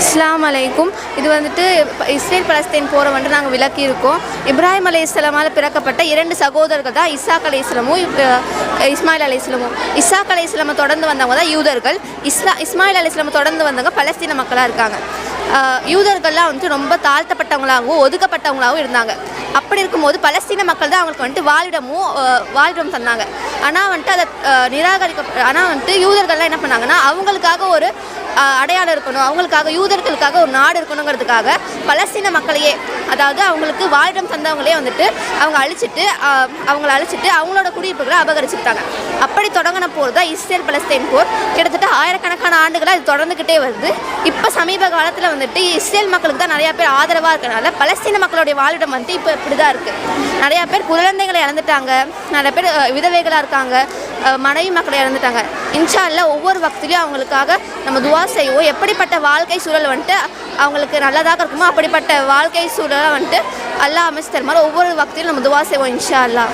இஸ்லாம் அலைக்கும். இது வந்துட்டு இஸ்ரேல் பலஸ்தீன் போகிற வந்து நாங்கள் விளக்கி இருக்கோம் இப்ராஹிம் அலை இஸ்லாமால் பிறக்கப்பட்ட இரண்டு சகோதரர்கள் தான் இசாக் அலி இஸ்லாமும் இஸ்மாயில் அலி இஸ்லாமும் இசாக் அலி இஸ்லாமை தொடர்ந்து வந்தவங்க தான் யூதர்கள். இஸ்லா இஸ்மாயில் அலி இஸ்லாமை தொடர்ந்து வந்தவங்க பலஸ்தீன மக்களாக இருக்காங்க. யூதர்கள்லாம் வந்துட்டு ரொம்ப தாழ்த்தப்பட்டவங்களாகவும் ஒதுக்கப்பட்டவங்களாகவும் இருந்தாங்க. அப்படி இருக்கும்போது பலஸ்தீன மக்கள் தான் அவங்களுக்கு வந்துட்டு வாழிடமும் வாழிடம் தந்தாங்க. ஆனால் வந்துட்டு அதை நிராகரிக்க ஆனால் வந்துட்டு யூதர்கள்லாம் என்ன பண்ணாங்கன்னா அவங்களுக்காக ஒரு அடையாளம் இருக்கணும். அவங்களுக்காக யூதர்களுக்காக ஒரு நாடு இருக்கணுங்கிறதுக்காக பலஸ்தீன மக்களையே அதாவது அவங்களுக்கு வாழிடம் தந்தவங்களே வந்துட்டு அவங்க அழிச்சிட்டு அவங்கள அழிச்சிட்டு அவங்களோட குடியிருப்புகளை அபகரிச்சுக்கிட்டாங்க. அப்படி தொடங்கின போர் தான் இஸ்ரேல் பலஸ்தீன் போர் கிட்டத்தட்ட ஆயிரக்கணக்கான ஆண்டுகளாக இது தொடர்ந்துக்கிட்டே வருது. இப்போ சமீப காலத்தில் வந்துட்டு இஸ்ரேல் மக்களுக்கு தான் நிறையா பேர் ஆதரவாக இருக்கனால பலஸ்தீன மக்களுடைய வாழிடம் வந்துட்டு இப்போ இப்படி தான் இருக்குது நிறையா பேர் குழந்தைகளை இழந்துட்டாங்க. நிறைய பேர் விதவைகளாக இருக்காங்க. மனைவி மக்களை இறந்துட்டாங்க. இன்ஷா அல்லாஹ் ஒவ்வொரு வக்திலையும் அவங்களுக்காக நம்ம துவா செய்வோம். எப்படிப்பட்ட வாழ்க்கை சூழல் வந்துட்டு அவங்களுக்கு நல்லதாக இருக்குமோ அப்படிப்பட்ட வாழ்க்கை சூழலாக வந்துட்டு அல்லாஹ் அமைச்சு தருமாறு ஒவ்வொரு வக்திலும் நம்ம துவா செய்வோம் இன்ஷா அல்லாஹ்